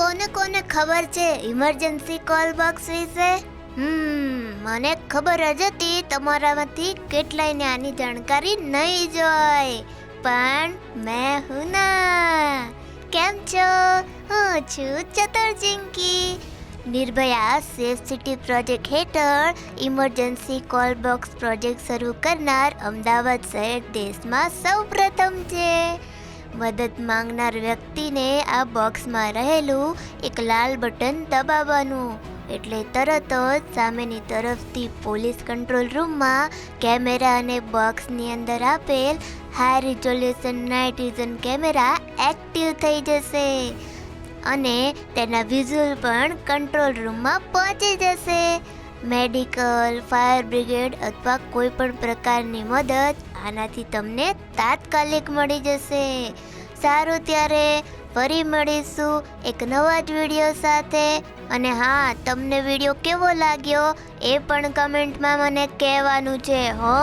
કોને કોને ખબર છે? ઇમરજન્સી કોલ બોક્સ વિશે? હમ, મને ખબર જ હતી તમારામાંથી કેટલાયને આની જાણકારી નહીં જોઈ પણ મેં હું ના. કેમ છો? હું છું Chatur Nirbhaya safe city project હેઠળ ઇમરજન્સી કોલ બોક્સ પ્રોજેક્ટ શરૂ કરનાર અમદાવાદ શહેર દેશમાં સૌપ્રથમ છે. મદદ માંગનાર વ્યક્તિને આ બોક્સમાં રહેલું એક લાલ બટન દબાવવાનું. એટલે તરત જ સામેની તરફથી પોલીસ કંટ્રોલ રૂમમાં કેમેરા અને બોક્સની અંદર આપેલ high resolution night vision camera active થઈ જશે અને તેના વિઝ્યુઅલ પણ કંટ્રોલ રૂમમાં પહોંચી જશે. મેડિકલ, ફાયર બ્રિગેડ અથવા કોઈ પણ પ્રકારની મદદ આનાથી તમને તાત્કાલિક મળી જશે. સારું ત્યારે ફરી મળીશું એક નવા જ વીડિયો સાથે. અને હા, તમને વીડિયો કેવો લાગ્યો એ પણ કમેન્ટમાં મને કહેવાનું છે, હો.